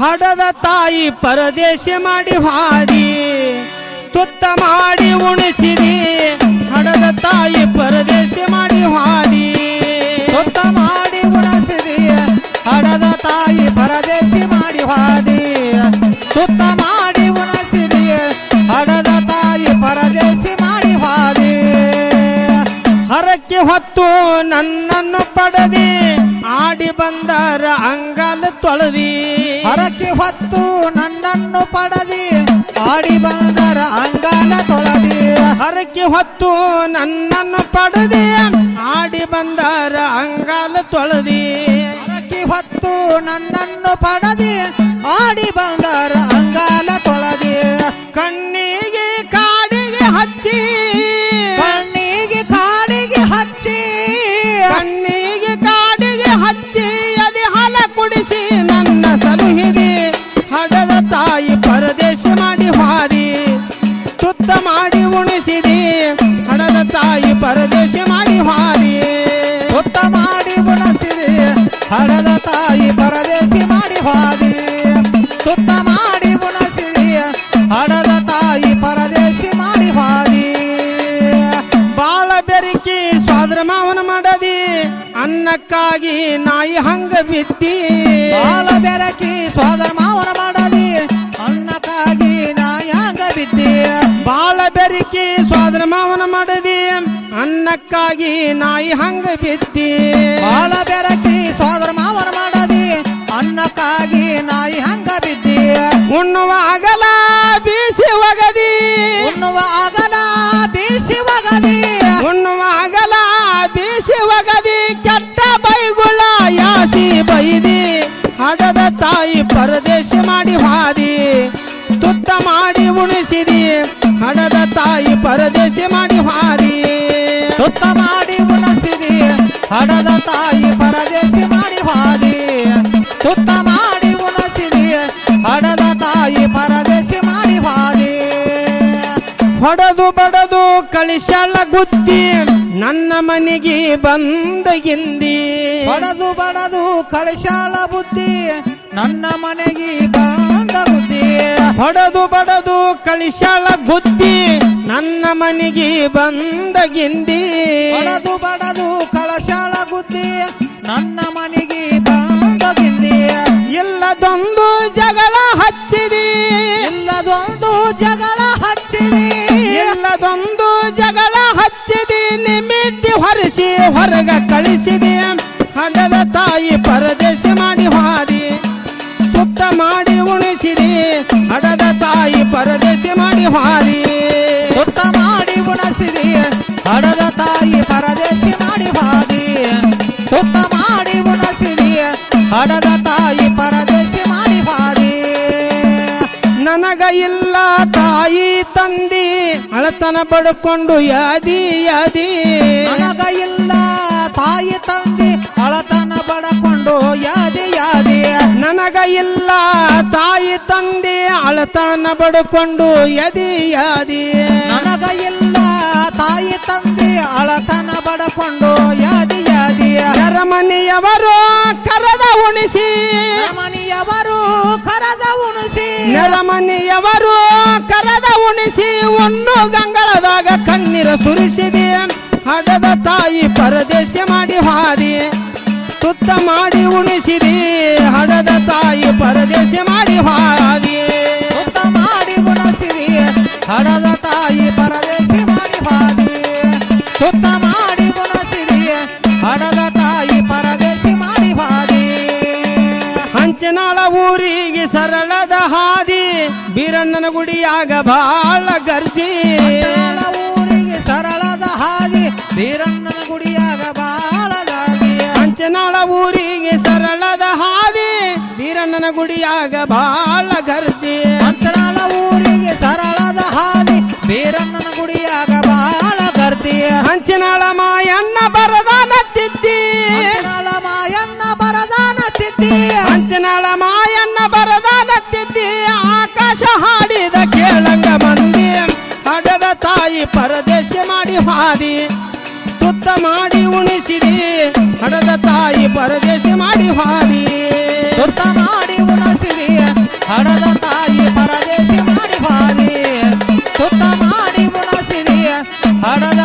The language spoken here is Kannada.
ಹಡದ ತಾಯಿ ಪರದೇಶ ಮಾಡಿ ಹಾದಿ ತುತ್ತ ಮಾಡಿ ಉಣಿಸಿರಿ ಹಡದ ತಾಯಿ ಪರದೇಶ ಮಾಡಿ ಹಾದಿ. ತುತ್ತ ಮಾಡಿ ಉಣಿಸಿರಿ ಹಡದ ತಾಯಿ ಪರದೇಶ ಮಾಡಿ ಹಾದಿ. ತುತ್ತ ಮಾಡಿ ಉಣಿಸಿರಿ ಹಡದ ತಾಯಿ ಪರದೇಶ ಮಾಡಿ ಹಾದಿ. ಹರಕ್ಕೆ ಹೊತ್ತು ನನ್ನನ್ನು ಪಡೆದಿ ಆಡಿ ಬಂದಾರ ಅಂಗಲ್ ತೊಳೆದಿ. ಹರಕೆ ಹೊತ್ತು ನನ್ನನ್ನು ಪಡದಿ. ಆಡಿ ಬಂದರ ಅಂಗಾಲ ತೊಳದಿ. ಹರಕೆ ಹೊತ್ತು ನನ್ನನ್ನು ಪಡೆದಿ. ಆಡಿ ಬಂದಾರ ಅಂಗಾಲ ತೊಳದಿ. ಹರಕೆ ಹೊತ್ತು ನನ್ನನ್ನು ಪಡದಿ. ಆಡಿ ಬಂದರ ಅಂಗಾಲ ತೊಳದಿ. ಕಣ್ಣಿಗೆ ಕಾಡಿಗೆ ಹಚ್ಚಿ. ಕಣ್ಣಿಗೆ ಕಾಡಿಗೆ ಹಚ್ಚಿ. ಕಣ್ಣಿಗೆ ಕಾಡಿಗೆ ಹಚ್ಚಿ. ಅದಿ ಹಾಲ ಕುಡಿಸಿ. ಅನ್ನಕ್ಕಾಗಿ ನಾಯಿ ಹಂಗ ಬಿತ್ತಿ. ಬಾಲ ಬೆರಕಿ ಸೋದರ ಮಾವನ ಮಾಡದಿ ಅನ್ನಕ್ಕಾಗಿ ನಾಯಿ ಹಂಗ ಬಿತ್ತಿ. ಬಾಳ ಬೆರಕಿ ಸೋದರ ಮಾವನ ಮಾಡದಿ ಅನ್ನಕ್ಕಾಗಿ ನಾಯಿ ಹಂಗ ಬಿತ್ತಿ. ಬಾಲ ಬೆರಕಿ ಸೋದರ ಮಾವನ ಮಾಡದಿ ಅನ್ನಕ್ಕಾಗಿ ನಾಯಿ ಹಂಗ ಬಿತ್ತಿ. ಉಣ್ಣುವ ಅಗಲ ಬೀಸಿ ಒಗದಿ. ಉಣ್ಣುವ ಅಗಲ ಬೀಸಿ ಒಗದಿ. ಉಣ್ಣುವ ಪರದೇಶ ಮಾಡಿ ಹಾದಿ ತುತ್ತ ಮಾಡಿ ಉಣಿಸಿದಿ. ಹಣದ ತಾಯಿ ಪರದೇಶ ಮಾಡಿ ಹಾದಿ. ತುತ್ತ ಮಾಡಿ ಉಣಿಸಿದಿ ಹಣದ ತಾಯಿ ಪರದೇಶ ಮಾಡಿ ಹಾದಿ. ತುತ್ತ ಮಾಡಿ ಉಣಿಸಿದಿ ಹಣದ ತಾಯಿ ಪರದೇಶ ಮಾಡಿ ಹಾದಿ. ಹೊಡೆದು ಬಡದು ಕಳಿಸಲ ಗುತ್ತಿ ನನ್ನ ಮನೆಗೆ ಬಂದಗಿಂದಿ ಬಡದು ಬಡದು ಕಳಿಶಾಲ ಬುದ್ಧಿ ನನ್ನ ಮನೆಗೆ ಬಂದ ಬುದ್ಧಿ ಹೊಡೆದು ಬಡದು ಕಳಿಸಳ ಗುದ್ದಿ ನನ್ನ ಮನೆಗೆ ಬಂದಗಿಂದಿ ಬಡದು ಬಡದು ಕಳಶಾಳ ಬುದ್ಧಿ ನನ್ನ ಮನೆಗೆ ಬಂದ ಗಿಂದಿ. ಇಲ್ಲದೊಂದು ಜಗಳ ಹಚ್ಚಿದಿ. ಇಲ್ಲದೊಂದು ಜಗಳ ಹಚ್ಚಿದಿ. ಇಲ್ಲದೊಂದು ಜಗಳ ಹಚ್ಚಿದಿ ನಿಮಿತ್ತಿ ಹೊರಿಸಿ ಹೊರಗ ಕಳಿಸಿದಿ. ಹಡದ ತಾಯಿ ಪರದೇಶ ಮಾಡಿ ಉಣಿಸಿರಿ. ಹಡದ ತಾಯಿ ಪರದೇಶಿ ಮಾಡಿ ಹಾರಿ. ತುತ್ತ ಮಾಡಿ ಉಣಸಿರಿ. ಹಡದ ತಾಯಿ ಪರದೇಶಿ ಮಾಡಿ ಹಾರಿ. ತುತ್ತ ಮಾಡಿ ಉಣಸಿರಿ. ಹಡದ ತಾಯಿ ಪರದೇಶಿ ಮಾಡಿ ಹಾರಿ. ನನಗ ಇಲ್ಲ ತಾಯಿ ತಂದಿ. ಅಳತನ ಪಡ್ಕೊಂಡು ಯಾದಿ ಯಾದಿ. ನನಗ ಇಲ್ಲ ತಾಯಿ ತಂದಿ. ಅಳತನ ತಾಯಿ ತಂದೆ ಅಳತನ ಬಡ್ಕೊಂಡು ಯದಿ ಯಾದಿ ನನಗ ಇಲ್ಲ ತಾಯಿ ತಂದಿ ಅಳತನ ಬಡಕೊಂಡು ಯಾದಿ ಯಾದಿ ನೆರಮನೆಯವರು ಕರದ ಉಣಿಸಿ. ಮನೆಯವರು ಕರದ ಉಣಿಸಿ. ನೆರಮನೆಯವರು ಕರದ ಉಣಿಸಿ ಒಂದು ಗಂಗಳದಾಗ ಕಣ್ಣೀರ ಸುರಿಸಿದೆ. ಹಡದ ತಾಯಿ ಪರದೇಶ ಮಾಡಿ ಹಾದಿ. ತುತ್ತ ಮಾಡಿ ಉಣಿಸಿದಿ. ಹಡದ ತಾಯಿ ಪರದೇಶಿ ಮಾಡಿ ಹಂಚನಾಳ ಊರಿಗೆ ಸರಳದ ಹಾದಿ. ಬೀರಣ್ಣನ ಗುಡಿಯಾಗ ಬಾಳ ಗರ್ದಿ ಹಂಚನಾಳ ಊರಿಗೆ ಸರಳದ ಹಾದಿ. ಬೀರಣ್ಣನ ಗುಡಿಯಾಗ ಬಾಳ ಗಾದಿ ಹಂಚನಾಳ ಊರಿಗೆ ಸರಳದ ಹಾದಿ. ಬೀರಣ್ಣನ ಗುಡಿಯಾಗ ಬಾಳ ಗರ್ದಿ ಹಂಚನಾಳ ಊರಿಗೆ ಸರಳದ ಹಾದಿ. ಬೀರಣ್ಣನ ಗುಡಿಯಾಗ ಬಾಳ ಗರ್ದಿ ಹಂಚನಾಳ ಮಾಯಣ್ಣ ಬರದಾನ ಹಾಡಿದಕ್ಕಿದ್ದಿ ಅಂಚನಾಳ ಮಾಯನ್ನ ಬರದಾನತ್ತಿದ್ದಿ ಆಕಾಶ ಹಾಡಿದ ಕೇಳಂಗ ಮಂದಿ ಅಡದ ತಾಯಿ ಪರದೇಶ ಮಾಡಿ ಹಾದಿ ತುತ್ತ ಮಾಡಿ ಉಣಿಸಿದಿ ಅಡದ ತಾಯಿ ಪರದೇಶ ಮಾಡಿ ಹಾದಿ ತುತ್ತ ಮಾಡಿ ಉಣಿಸಿದಿ ಅಡದ ತಾಯಿ ಪರದೇಶ ಮಾಡಿ ಹಾದಿ ತುತ್ತ ಮಾಡಿ ಉಣಿಸಿದಿ ಅಡದ